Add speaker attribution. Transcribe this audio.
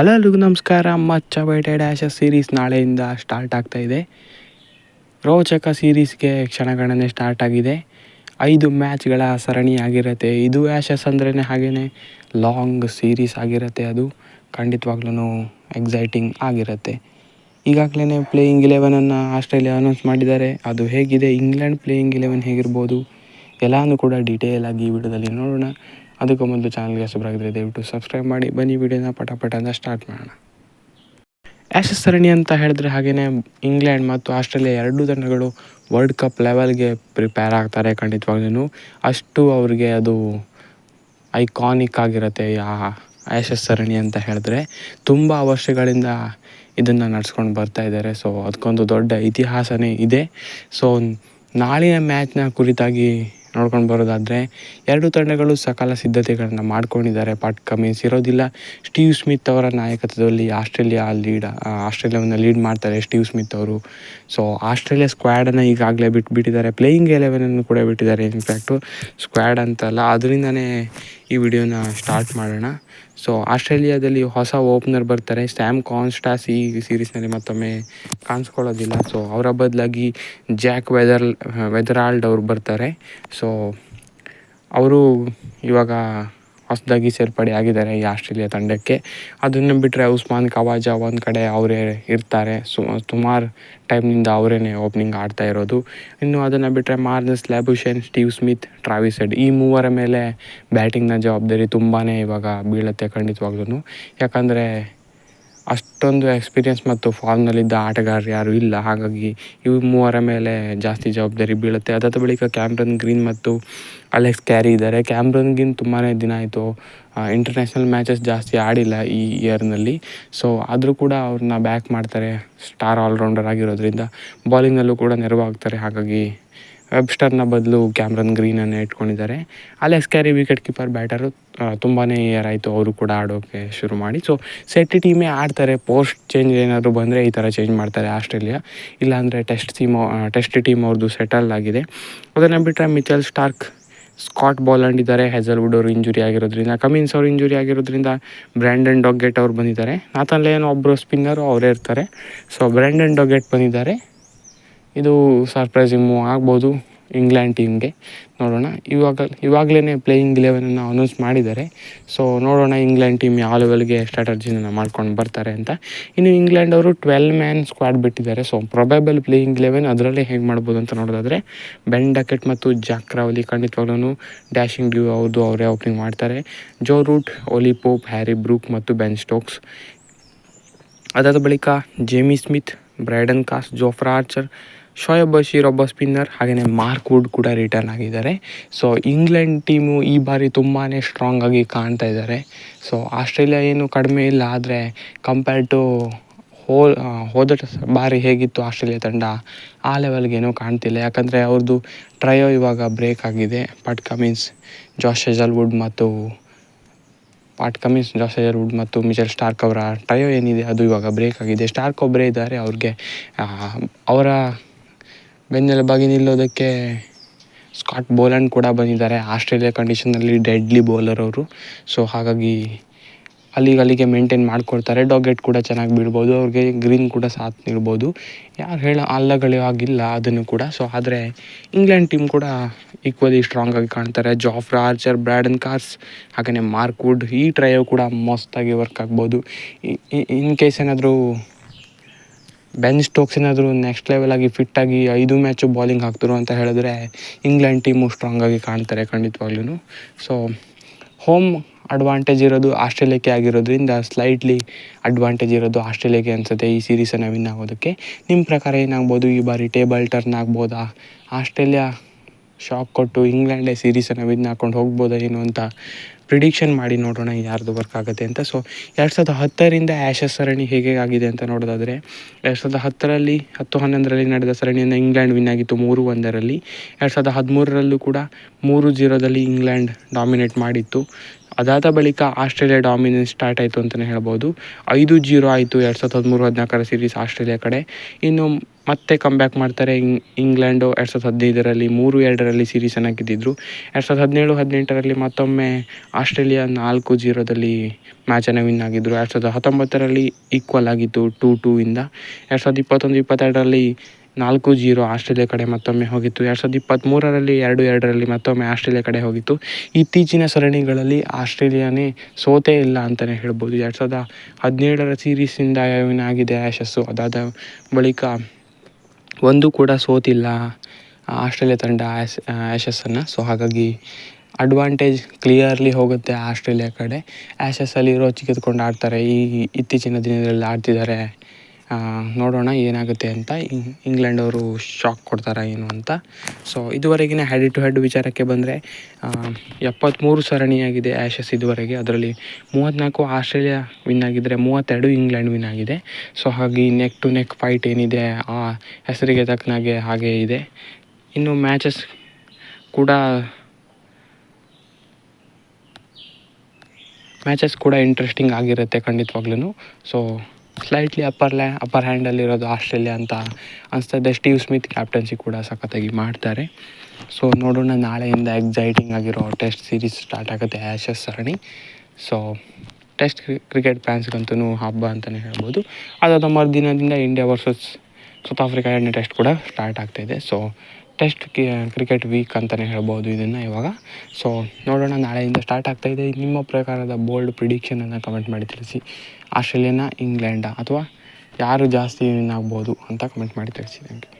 Speaker 1: Hello ನಮಸ್ಕಾರ. ಮಚ್ಚ ಬೇಟೆ ಆ್ಯಶಸ್ ಸೀರೀಸ್ ನಾಳೆಯಿಂದ ಸ್ಟಾರ್ಟ್ ಆಗ್ತಾ ಇದೆ. ರೋಚಕ ಸೀರೀಸ್ಗೆ ಕ್ಷಣಗಣನೆ ಸ್ಟಾರ್ಟ್ ಆಗಿದೆ. ಐದು ಮ್ಯಾಚ್ಗಳ ಸರಣಿ ಆಗಿರುತ್ತೆ. ಇದು ಆ್ಯಶಸ್ ಅಂದ್ರೇ ಹಾಗೆಯೇ ಲಾಂಗ್ ಸೀರೀಸ್ ಆಗಿರುತ್ತೆ ಅದು. ಖಂಡಿತವಾಗ್ಲೂ ಎಕ್ಸೈಟಿಂಗ್ ಆಗಿರುತ್ತೆ. ಈಗಾಗಲೇ ಪ್ಲೇಯಿಂಗ್ ಇಲೆವೆನನ್ನು ಆಸ್ಟ್ರೇಲಿಯಾ ಅನೌನ್ಸ್ ಮಾಡಿದ್ದಾರೆ. ಅದು ಹೇಗಿದೆ? ಇಂಗ್ಲೆಂಡ್ ಪ್ಲೇಯಿಂಗ್ ಇಲೆವೆನ್ ಹೇಗಿರ್ಬೋದು? ಎಲ್ಲನೂ ಕೂಡ ಡೀಟೇಲ್ ಆಗಿ ಈ ವಿಡಿಯೋದಲ್ಲಿ ನೋಡೋಣ. ಅದಕ್ಕೂ ಮೊದಲು ಚಾನಲ್ಗೆ ಹೊಸಬರಾಗಿದ್ದರೆ ದಯವಿಟ್ಟು ಸಬ್ಸ್ಕ್ರೈಬ್ ಮಾಡಿ. ಬನ್ನಿ, ವಿಡಿಯೋನ ಪಟ ಪಟ ಅಂತ ಸ್ಟಾರ್ಟ್ ಮಾಡೋಣ. ಆ್ಯಶಸ್ ಸರಣಿ ಅಂತ ಹೇಳಿದ್ರೆ ಹಾಗೆಯೇ ಇಂಗ್ಲೆಂಡ್ ಮತ್ತು ಆಸ್ಟ್ರೇಲಿಯಾ ಎರಡೂ ತಂಡಗಳು ವರ್ಲ್ಡ್ ಕಪ್ ಲೆವೆಲ್ಗೆ ಪ್ರಿಪೇರ್ ಆಗ್ತಾರೆ ಖಂಡಿತವಾಗ್ಲೂ ಅಷ್ಟು ಅವ್ರಿಗೆ ಅದು ಐಕಾನಿಕ್ ಆಗಿರುತ್ತೆ ಆ ಆ್ಯಶಸ್ ಸರಣಿ ಅಂತ ಹೇಳಿದ್ರೆ. ತುಂಬ ವರ್ಷಗಳಿಂದ ಇದನ್ನು ನಡ್ಸ್ಕೊಂಡು ಬರ್ತಾ ಇದ್ದಾರೆ. ಸೊ ಅದಕ್ಕೊಂದು ದೊಡ್ಡ ಇತಿಹಾಸನೇ ಇದೆ. ಸೊ ನಾಳಿನ ಮ್ಯಾಚ್ನ ಕುರಿತಾಗಿ ನೋಡ್ಕೊಂಡು ಬರೋದಾದರೆ ಎರಡು ತಂಡಗಳು ಸಕಾಲ ಸಿದ್ಧತೆಗಳನ್ನು ಮಾಡ್ಕೊಂಡಿದ್ದಾರೆ. ಪಾಟ್ ಕಮಿನ್ಸ್ ಇರೋದಿಲ್ಲ ಸ್ಟೀವ್ ಸ್ಮಿತ್ ಅವರ ನಾಯಕತ್ವದಲ್ಲಿ ಆಸ್ಟ್ರೇಲಿಯಾ ಲೀಡ್ ಆಸ್ಟ್ರೇಲಿಯಾವನ್ನು ಲೀಡ್ ಮಾಡ್ತಾರೆ ಸ್ಟೀವ್ ಸ್ಮಿತ್ ಅವರು. ಸೊ ಆಸ್ಟ್ರೇಲಿಯಾ ಸ್ಕ್ವಾಡನ್ನು ಈಗಾಗಲೇ ಬಿಟ್ಬಿಟ್ಟಿದ್ದಾರೆ. ಪ್ಲೇಯಿಂಗ್ ಎಲೆವೆನನ್ನು ಕೂಡ ಬಿಟ್ಟಿದ್ದಾರೆ ಇನ್ಫ್ಯಾಕ್ಟು ಸ್ಕ್ವಾಡ್ ಅಂತಲ್ಲ, ಅದರಿಂದನೇ ಈ ವಿಡಿಯೋನ ಸ್ಟಾರ್ಟ್ ಮಾಡೋಣ. ಸೊ ಆಸ್ಟ್ರೇಲಿಯಾದಲ್ಲಿ ಹೊಸ ಓಪನರ್ ಬರ್ತಾರೆ. ಸ್ಟ್ಯಾಮ್ ಕಾನ್ಸ್ಟಾಸ್ ಈ ಸೀರೀಸ್ನಲ್ಲಿ ಮತ್ತೊಮ್ಮೆ ಕಾಣಿಸ್ಕೊಳ್ಳೋದಿಲ್ಲ. ಸೊ ಅವರ ಬದಲಾಗಿ ಜ್ಯಾಕ್ ವೆದರ್, ವೆದರಾಲ್ಡ್ ಅವರು ಬರ್ತಾರೆ. ಸೊ ಅವರು ಇವಾಗ ಹೊಸದಾಗಿ ಸೇರ್ಪಡೆ ಆಗಿದ್ದಾರೆ ಈ ಆಸ್ಟ್ರೇಲಿಯಾ ತಂಡಕ್ಕೆ. ಅದನ್ನು ಬಿಟ್ಟರೆ ಉಸ್ಮಾನ್, ಕವಾಜ ಒಂದು ಕಡೆ ಅವರೇ ಇರ್ತಾರೆ. ಸು, ಸುಮಾರು ಟೈಮ್ನಿಂದ ಅವರೇ ಓಪನಿಂಗ್ ಆಡ್ತಾ ಇರೋದು. ಇನ್ನು ಅದನ್ನು ಬಿಟ್ಟರೆ Marnus Labuschagne Steve Smith, Travis Head ಈ ಮೂವರ ಮೇಲೆ ಬ್ಯಾಟಿಂಗ್ನ ಜವಾಬ್ದಾರಿ ತುಂಬಾ ಇವಾಗ ಬೀಳುತ್ತೆ ಖಂಡಿತವಾಗ್ಲೂ ಯಾಕಂದರೆ ಅಷ್ಟೊಂದು ಎಕ್ಸ್ಪೀರಿಯನ್ಸ್ ಮತ್ತು ಫಾರ್ಮ್ನಲ್ಲಿದ್ದ ಆಟಗಾರರು ಯಾರೂ ಇಲ್ಲ. ಹಾಗಾಗಿ ಇವು ಮೂವರ ಮೇಲೆ ಜಾಸ್ತಿ ಜವಾಬ್ದಾರಿ ಬೀಳುತ್ತೆ. ಅದಾದ ಬಳಿಕ ಕ್ಯಾಮ್ರನ್ ಗ್ರೀನ್ ಮತ್ತು ಅಲೆಕ್ಸ್ ಕ್ಯಾರಿ ಇದ್ದಾರೆ. ಕ್ಯಾಮ್ರನ್ ಗ್ರೀನ್ ತುಂಬಾ ದಿನ ಆಯಿತು ಇಂಟರ್ನ್ಯಾಷನಲ್ ಮ್ಯಾಚಸ್ ಜಾಸ್ತಿ ಆಡಿಲ್ಲ ಈ ಇಯರ್ನಲ್ಲಿ ಸೊ ಆದರೂ ಕೂಡ ಅವ್ರನ್ನ ಬ್ಯಾಕ್ ಮಾಡ್ತಾರೆ ಸ್ಟಾರ್ ಆಲ್ರೌಂಡರ್ ಆಗಿರೋದ್ರಿಂದ. ಬಾಲಿಂಗಲ್ಲೂ ಕೂಡ ನೆರವಾಗ್ತಾರೆ. ಹಾಗಾಗಿ ವೆಬ್ಸ್ಟರ್ನ ಬದಲು ಕ್ಯಾಮ್ರನ್ ಗ್ರೀನನ್ನು ಇಟ್ಕೊಂಡಿದ್ದಾರೆ. Alex Carey wicket keeper batter ತುಂಬಾ ಇಯರ್ ಆಯಿತು ಅವರು ಕೂಡ ಆಡೋಕ್ಕೆ ಶುರು ಮಾಡಿ. ಸೊ ಸೆಟ್ ಟೀಮೇ ಆಡ್ತಾರೆ. ಪೋಸ್ಟ್ ಚೇಂಜ್ ಏನಾದರೂ ಬಂದರೆ ಈ ಥರ ಚೇಂಜ್ ಮಾಡ್ತಾರೆ ಆಸ್ಟ್ರೇಲಿಯಾ. ಇಲ್ಲಾಂದರೆ ಟೆಸ್ಟ್ ಟೀಮ್ ಟೆಸ್ಟ್ ಟೀಮ್ ಅವ್ರದ್ದು ಸೆಟಲ್ ಆಗಿದೆ. ಅದನ್ನು ಬಿಟ್ಟರೆ ಮಿಚಲ್ ಸ್ಟಾರ್ಕ್ ಸ್ಕಾಟ್ ಬಾಲಂಡ್ ಇದ್ದಾರೆ. ಹೆಜಲ್ವುಡ್ ಅವರು ಇಂಜುರಿ ಆಗಿರೋದ್ರಿಂದ ಕಮಿನ್ಸ್ ಅವರು ಇಂಜುರಿ ಆಗಿರೋದ್ರಿಂದ ಬ್ರ್ಯಾಂಡನ್ ಡಾಗೆಟ್ ಅವ್ರು ಬಂದಿದ್ದಾರೆ. ಲೇನ್ ಒಬ್ಬರು ಸ್ಪಿನ್ನರು ಅವರೇ ಇರ್ತಾರೆ. ಸೊ ಬ್ರ್ಯಾಂಡನ್ ಡಾಗೆಟ್ ಬಂದಿದ್ದಾರೆ. ಇದು ಸರ್ಪ್ರೈಸಿಂಗ್ ಆಗ್ಬೋದು ಇಂಗ್ಲೆಂಡ್ ಟೀಮ್ಗೆ ನೋಡೋಣ. ಇವಾಗ ಇವಾಗಲೇ ಪ್ಲೇಯಿಂಗ್ ಇಲೆವೆನನ್ನು ಅನೌನ್ಸ್ ಮಾಡಿದ್ದಾರೆ. ಸೊ ನೋಡೋಣ ಇಂಗ್ಲೆಂಡ್ ಟೀಮ್ ಯಾವ ಲೆವೆಲ್ಗೆ ಸ್ಟ್ರಾಟಜಿನ ಮಾಡ್ಕೊಂಡು ಬರ್ತಾರೆ ಅಂತ. ಇನ್ನು ಇಂಗ್ಲೆಂಡ್ ಅವರು ಟ್ವೆಲ್ ಮ್ಯಾನ್ ಸ್ಕ್ವಾಡ್ ಬಿಟ್ಟಿದ್ದಾರೆ. ಸೊ ಪ್ರೊಬೆಬಲ್ ಪ್ಲೇಯಿಂಗ್ ಇಲೆವೆನ್ ಅದರಲ್ಲೇ ಹೇಗೆ ಮಾಡ್ಬೋದು ಅಂತ ನೋಡೋದಾದರೆ ಬೆನ್ ಡಕೆಟ್ ಮತ್ತು ಜಾಕ್ ರಾವಲಿ ಖಂಡಿತವಾಗ್ಲೂ ಡ್ಯಾಶಿಂಗ್ ಡ್ಯೂ ಅವ್ರದ್ದು ಅವರೇ ಓಪನಿಂಗ್ ಮಾಡ್ತಾರೆ. Joe Root Ollie Pope Harry Brook ಮತ್ತು ಬೆನ್ ಸ್ಟೋಕ್ಸ್ ಅದಾದ ಬಳಿಕ Jamie Smith Brydon Carse Jofra Archer Shoaib Bashir ಒಬ್ಬ ಸ್ಪಿನ್ನರ್ ಹಾಗೆಯೇ ಮಾರ್ಕ್ ವುಡ್ ಕೂಡ ರಿಟರ್ನ್ ಆಗಿದ್ದಾರೆ. ಸೊ, ಇಂಗ್ಲೆಂಡ್ ಟೀಮು ಈ ಬಾರಿ ತುಂಬಾ ಸ್ಟ್ರಾಂಗ್ ಆಗಿ ಕಾಣ್ತಾ ಇದ್ದಾರೆ. ಸೊ, ಆಸ್ಟ್ರೇಲಿಯಾ ಏನು ಕಡಿಮೆ ಇಲ್ಲ, ಆದರೆ ಕಂಪೇರ್ಡ್ ಟು ಹೋಲ್ ಹೋದ ಬಾರಿ ಹೇಗಿತ್ತು ಆಸ್ಟ್ರೇಲಿಯಾ ತಂಡ, ಆ ಲೆವೆಲ್ಗೇನೂ ಕಾಣ್ತಿಲ್ಲ. ಯಾಕಂದರೆ ಅವ್ರದ್ದು ಟ್ರಯೋ ಇವಾಗ ಬ್ರೇಕ್ ಆಗಿದೆ. ಪಟ್ ಕಮಿನ್ಸ್, ಜಾಶ್ ಹೆಜಲ್ವುಡ್ ಮತ್ತು ಪಾಟ್ ಕಮಿನ್ಸ್ ಜಾಸ್ ಹೆಜಲ್ವುಡ್ ಮತ್ತು ಮಿಚಲ್ ಸ್ಟಾರ್ಕ್ ಅವರ ಟ್ರಯೋ ಏನಿದೆ ಅದು ಇವಾಗ ಬ್ರೇಕ್ ಆಗಿದೆ. ಸ್ಟಾರ್ಕ್ ಒಬ್ಬರೇ ಇದ್ದಾರೆ, ಅವ್ರಿಗೆ ಅವರ ಬೆನ್ನೆಲುಬಾಗಿ ನಿಲ್ಲೋದಕ್ಕೆ ಸ್ಕಾಟ್ ಬೋಲ್ಯಾಂಡ್ ಕೂಡ ಬಂದಿದ್ದಾರೆ. ಆಸ್ಟ್ರೇಲಿಯಾ ಕಂಡೀಷನಲ್ಲಿ ಡೆಡ್ಲಿ ಬೌಲರ್ ಅವರು. ಸೊ ಹಾಗಾಗಿ ಅಲ್ಲಿಗೆ ಅಲ್ಲಿಗೆ ಮೇಂಟೈನ್ ಮಾಡ್ಕೊಳ್ತಾರೆ. ಡಾಗೆಟ್ ಕೂಡ ಚೆನ್ನಾಗಿ ಬೀಳ್ಬೋದು. ಅವ್ರಿಗೆ ಗ್ರೀನ್ ಕೂಡ ಸಾಥ್ ನೀಡ್ಬೋದು. ಯಾರು ಹೇಳ ಅಲ್ಲಗಳು ಆಗಿಲ್ಲ ಅದನ್ನು ಕೂಡ. ಸೊ ಆದರೆ ಇಂಗ್ಲೆಂಡ್ ಟೀಮ್ ಕೂಡ ಈಕ್ವಲಿ ಸ್ಟ್ರಾಂಗ್ ಆಗಿ ಕಾಣ್ತಾರೆ. ಜಾಫ್ರಾ ಆರ್ಚರ್ ಬ್ರ್ಯಾಡನ್ ಕಾರ್ಸ್ ಹಾಗೆಯೇ ಮಾರ್ಕ್ ವುಡ್ ಈ ಟ್ರಯೋ ಕೂಡ ಮಸ್ತಾಗಿ ವರ್ಕ್ ಆಗ್ಬೋದು. ಇನ್ ಕೇಸ್ ಏನಾದರೂ ಬೆನ್ ಸ್ಟೋಕ್ಸ್ ಏನಾದರೂ ನೆಕ್ಸ್ಟ್ ಲೆವೆಲ್ ಆಗಿ ಫಿಟ್ಟಾಗಿ ಐದು ಮ್ಯಾಚು ಬಾಲಿಂಗ್ ಹಾಕ್ತರು ಅಂತ ಹೇಳಿದ್ರೆ ಇಂಗ್ಲೆಂಡ್ ಟೀಮು ಸ್ಟ್ರಾಂಗ್ ಆಗಿ ಕಾಣ್ತಾರೆ ಖಂಡಿತವಾಗ್ಲೂ ಸೊ ಹೋಮ್ ಅಡ್ವಾಂಟೇಜ್ ಇರೋದು ಆಸ್ಟ್ರೇಲಿಯಾಕ್ಕೆ ಆಗಿರೋದ್ರಿಂದ ಸ್ಲೈಟ್ಲಿ ಅಡ್ವಾಂಟೇಜ್ ಇರೋದು ಆಸ್ಟ್ರೇಲಿಯಾಗೆ ಅನಿಸುತ್ತೆ ಈ ಸೀರೀಸನ್ನು ವಿನ್ ಆಗೋದಕ್ಕೆ. ನಿಮ್ಮ ಪ್ರಕಾರ ಏನಾಗ್ಬೋದು? ಈ ಬಾರಿ ಟೇಬಲ್ ಟರ್ನ್ ಆಗ್ಬೋದಾ? ಆಸ್ಟ್ರೇಲಿಯಾ ಶಾಕ್ ಕೊಟ್ಟು ಇಂಗ್ಲೆಂಡೇ ಸೀರೀಸನ್ನು ವಿನ್ ಹಾಕೊಂಡು ಹೋಗ್ಬೋದಾ ಏನು ಅಂತ ಪ್ರಿಡಿಕ್ಷನ್ ಮಾಡಿ ನೋಡೋಣ ಯಾರ್ದು ವರ್ಕ್ ಆಗುತ್ತೆ ಅಂತ. ಸೊ ಎರಡು ಸಾವಿರದ ಹತ್ತರಿಂದ ಆ್ಯಶಸ್ ಸರಣಿ ಹೇಗೆ ಆಗಿದೆ ಅಂತ ನೋಡೋದಾದರೆ, ಎರಡು ಸಾವಿರದ ಹತ್ತರಲ್ಲಿ, ಹತ್ತು ಹನ್ನೊಂದರಲ್ಲಿ ನಡೆದ ಸರಣಿಯನ್ನು ಇಂಗ್ಲೆಂಡ್ ವಿನ್ ಆಗಿತ್ತು ಮೂರು ಒಂದರಲ್ಲಿ. ಎರಡು ಸಾವಿರದ ಹದಿಮೂರರಲ್ಲೂ ಕೂಡ ಮೂರು ಜೀರೋದಲ್ಲಿ ಇಂಗ್ಲೆಂಡ್ ಡಾಮಿನೇಟ್ ಮಾಡಿತ್ತು. ಅದಾದ ಬಳಿಕ ಆಸ್ಟ್ರೇಲಿಯಾ ಡಾಮಿನೆನ್ಸ್ ಸ್ಟಾರ್ಟ್ ಆಯಿತು ಅಂತಲೇ ಹೇಳ್ಬೋದು. ಐದು ಜೀರೋ ಆಯಿತು ಎರಡು ಸಾವಿರದ ಹದಿಮೂರು ಹದಿನಾಲ್ಕರ ಸೀರೀಸ್ ಆಸ್ಟ್ರೇಲಿಯಾ ಕಡೆ. ಇನ್ನು ಮತ್ತೆ ಕಮ್ಬ್ಯಾಕ್ ಮಾಡ್ತಾರೆ ಇಂಗ್, ಇಂಗ್ಲೆಂಡು ಎರಡು ಸಾವಿರದ ಹದಿನೈದರಲ್ಲಿ, ಮೂರು ಎರಡರಲ್ಲಿ ಸೀರೀಸನ್ನು ಗೆದ್ದಿದ್ರು. ಎರಡು ಸಾವಿರದ ಹದಿನೇಳು, ಹದಿನೆಂಟರಲ್ಲಿ ಮತ್ತೊಮ್ಮೆ ಆಸ್ಟ್ರೇಲಿಯಾ ನಾಲ್ಕು ಜೀರೋದಲ್ಲಿ ಮ್ಯಾಚನ್ನು ವಿನ್ ಆಗಿದ್ದರು ಎರಡು ಸಾವಿರದ ಹತ್ತೊಂಬತ್ತರಲ್ಲಿ ಈಕ್ವಲ್ ಆಗಿತ್ತು ಟೂ ಟೂ ಇಂದ. ಎರಡು ಸಾವಿರದ ಇಪ್ಪತ್ತೊಂದು, ಇಪ್ಪತ್ತೆರಡರಲ್ಲಿ ನಾಲ್ಕು ಜೀರೋ ಆಸ್ಟ್ರೇಲಿಯಾ ಕಡೆ ಮತ್ತೊಮ್ಮೆ ಹೋಗಿತ್ತು. ಎರಡು ಸಾವಿರದ ಇಪ್ಪತ್ತ್ಮೂರರಲ್ಲಿ ಎರಡು ಎರಡರಲ್ಲಿ ಮತ್ತೊಮ್ಮೆ ಆಸ್ಟ್ರೇಲಿಯಾ ಕಡೆ ಹೋಗಿತ್ತು. ಇತ್ತೀಚಿನ ಸರಣಿಗಳಲ್ಲಿ ಆಸ್ಟ್ರೇಲಿಯಾನೇ ಸೋತೇ ಇಲ್ಲ ಅಂತಲೇ ಹೇಳ್ಬೋದು. ಎರಡು ಸಾವಿರದ ಹದಿನೇಳರ ಸೀರೀಸಿಂದ ಆಗಿದೆ ಯಶಸ್ಸು ಅದಾದ ಬಳಿಕ ಒಂದು ಕೂಡ ಸೋತಿಲ್ಲ ಆಸ್ಟ್ರೇಲಿಯಾ ತಂಡ ಆ್ಯಸ್ ಆ್ಯಶಸ್ಸನ್ನು ಸೊ ಹಾಗಾಗಿ ಅಡ್ವಾಂಟೇಜ್ ಕ್ಲಿಯರ್ಲಿ ಹೋಗುತ್ತೆ ಆಸ್ಟ್ರೇಲಿಯಾ ಕಡೆ. ಆ್ಯಶಸ್ಸಲ್ಲಿ ಚಿಕಿತ್ಕೊಂಡು ಆಡ್ತಾರೆ. ಈ ಇತ್ತೀಚಿನ ದಿನಗಳಲ್ಲಿ ಆಡ್ತಿದ್ದಾರೆ ನೋಡೋಣ ಏನಾಗುತ್ತೆ ಅಂತ. ಇಂಗ್ಲೆಂಡ್ ಅವರು ಶಾಕ್ ಕೊಡ್ತಾರಾ ಏನು ಅಂತ. ಸೊ ಇದುವರೆಗಿನ ಹೆಡ್ ಟು ಹೆಡ್ ವಿಚಾರಕ್ಕೆ ಬಂದರೆ ಎಪ್ಪತ್ತ್ಮೂರು ಸರಣಿಯಾಗಿದೆ ಆ್ಯಶಸ್ ಇದುವರೆಗೆ. ಅದರಲ್ಲಿ ಮೂವತ್ತ್ನಾಲ್ಕು ಆಸ್ಟ್ರೇಲಿಯಾ ವಿನ್ ಆಗಿದ್ದರೆ ಮೂವತ್ತೆರಡು ಇಂಗ್ಲೆಂಡ್ ವಿನ್ ಆಗಿದೆ. ಸೊ ಹಾಗೆ ನೆಕ್ ಟು ನೆಕ್ ಫೈಟ್ ಏನಿದೆ, ಆ ಹೆಸರಿಗೆ ತಕ್ಕನಾಗೆ ಹಾಗೆ ಇದೆ. ಇನ್ನು ಮ್ಯಾಚಸ್ ಕೂಡ ಮ್ಯಾಚಸ್ ಕೂಡ ಇಂಟ್ರೆಸ್ಟಿಂಗ್ ಆಗಿರುತ್ತೆ ಖಂಡಿತವಾಗ್ಲೂ ಸೊ ಸ್ಲೈಟ್ಲಿ ಅಪ್ಪರ್ ಲ್ಯಾ ಅಪ್ಪರ್ ಹ್ಯಾಂಡಲ್ಲಿರೋದು ಆಸ್ಟ್ರೇಲಿಯಾ ಅಂತ ಅನಿಸ್ತದೆ. ಸ್ಟೀವ್ ಸ್ಮಿತ್ ಕ್ಯಾಪ್ಟನ್ಸಿ ಕೂಡ ಸಖತ್ತಾಗಿ ಮಾಡ್ತಾರೆ. ಸೊ ನೋಡೋಣ, ನಾಳೆಯಿಂದ ಎಕ್ಸೈಟಿಂಗ್ ಆಗಿರೋ ಟೆಸ್ಟ್ ಸೀರೀಸ್ ಸ್ಟಾರ್ಟ್ ಆಗುತ್ತೆ ಆ್ಯಶಸ್ ಸರಣಿ ಸೊ ಟೆಸ್ಟ್ ಕ್ರಿಕೆಟ್ ಫ್ಯಾನ್ಸ್ಗಂತೂ ಹಬ್ಬ ಅಂತಲೇ ಹೇಳ್ಬೋದು. ಅದಾದ ಮರುದಿನದಿಂದ ಇಂಡಿಯಾ ವರ್ಸಸ್ ಸೌತ್ ಆಫ್ರಿಕಾ ಎರಡನೇ ಟೆಸ್ಟ್ ಕೂಡ ಸ್ಟಾರ್ಟ್ ಆಗ್ತಾಯಿದೆ ಸೊ ಟೆಸ್ಟ್ ಕ್ರಿಕೆಟ್ ವೀಕ್ ಅಂತಲೇ ಹೇಳ್ಬೋದು ಇದನ್ನು ಇವಾಗ. ಸೊ ನೋಡೋಣ, ನಾಳೆಯಿಂದ ಸ್ಟಾರ್ಟ್ ಆಗ್ತಾಯಿದೆ ನಿಮ್ಮ ಪ್ರಕಾರದ ಬೋಲ್ಡ್ ಪ್ರಿಡಿಕ್ಷನನ್ನು ಕಮೆಂಟ್ ಮಾಡಿ ತಿಳಿಸಿ. ಆಸ್ಟ್ರೇಲಿಯಾನ, ಇಂಗ್ಲೆಂಡ ಅಥವಾ ಯಾರು ಜಾಸ್ತಿ ವಿನ್ ಆಗ್ಬೋದು ಅಂತ ಕಮೆಂಟ್ ಮಾಡಿ ತಿಳಿಸಿ ಥ್ಯಾಂಕ್ ಯು